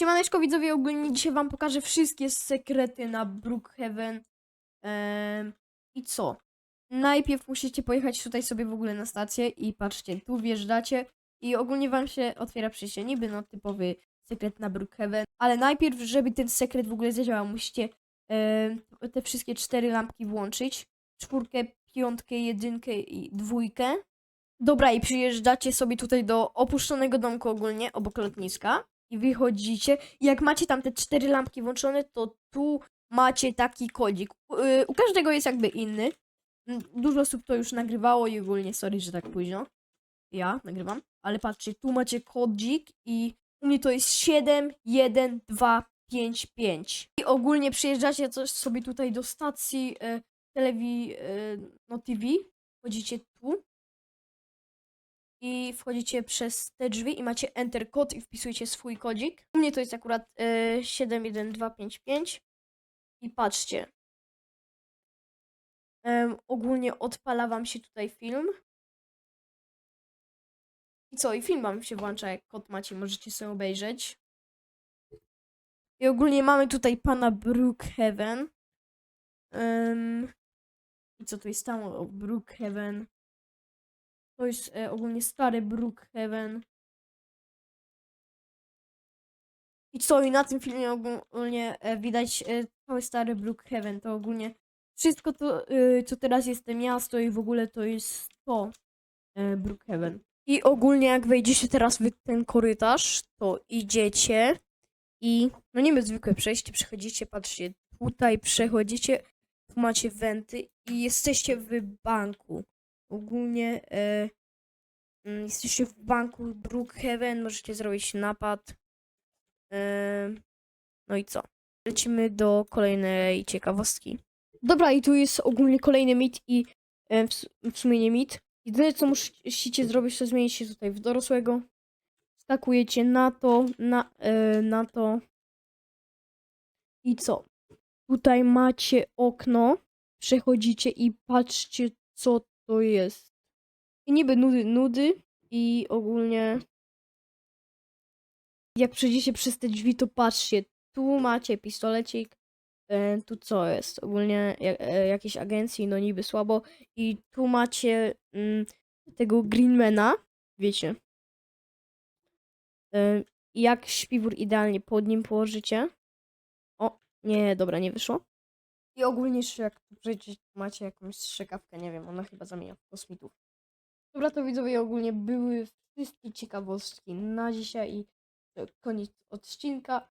Siemaneczko widzowie, ogólnie dzisiaj wam pokażę wszystkie sekrety na Brookhaven. I co? Najpierw musicie pojechać tutaj sobie w ogóle na stację i patrzcie, tu wjeżdżacie i ogólnie wam się otwiera przejście, niby no typowy sekret na Brookhaven, ale najpierw, żeby ten sekret w ogóle zadziałał, musicie te wszystkie cztery lampki włączyć. Czwórkę, piątkę, jedynkę i dwójkę. Dobra, i przyjeżdżacie sobie tutaj do opuszczonego domku ogólnie, obok lotniska i wychodzicie. Jak macie tam te cztery lampki włączone, to tu macie taki kodzik. U, y, każdego jest jakby inny. Mm, Dużo osób to już nagrywało i ogólnie, sorry, że tak późno. Ja nagrywam. Ale patrzcie, tu macie kodzik i u mnie to jest 7, 1, 2, 5, 5. I ogólnie przyjeżdżacie coś sobie tutaj do stacji e, telewi, e, no TV. Wchodzicie tu i wchodzicie przez te drzwi i macie enter kod i wpisujecie swój kodzik. U mnie to jest akurat e, 71255 i patrzcie. Em, ogólnie odpala wam się tutaj film. I co? I film wam się włącza, jak kod macie, możecie sobie obejrzeć. I ogólnie mamy tutaj pana Brookhaven. Um, I co tu jest tam? O, Brookhaven. To jest e, ogólnie stary Brookhaven. I co? I na tym filmie ogólnie e, widać e, cały stary Brookhaven. To ogólnie wszystko to, e, co teraz jest to miasto i w ogóle to jest to e, Brookhaven. I ogólnie jak wejdziecie teraz w ten korytarz, to idziecie i no niby zwykłe przejście, przechodzicie, patrzcie, tutaj przechodzicie, tu macie wenty i jesteście w banku. Ogólnie e, jesteście w banku Brookhaven, możecie zrobić napad. E, no i co? Lecimy do kolejnej ciekawostki. Dobra, i tu jest ogólnie kolejny mit i e, w, w sumie nie mit. Jedyne co musicie zrobić, to zmienić się tutaj w dorosłego. Skakujecie na to, na, e, na to. I co? Tutaj macie okno. Przechodzicie i patrzcie, co to jest. I niby nudy, nudy. I ogólnie. Jak przejdziecie przez te drzwi, to patrzcie. Tu macie pistolecik. E, tu co jest? Ogólnie ja- e, jakiejś agencji, no niby słabo. I tu macie mm, tego Greenmana. Wiecie. E, jak śpiwór idealnie pod nim położycie. O, nie, dobra, nie wyszło. I ogólnie jeszcze jak tu macie jakąś strzykawkę, nie wiem, ona chyba zamienia w kosmitów. Dobra, to widzowie ogólnie były wszystkie ciekawostki na dzisiaj i koniec odcinka.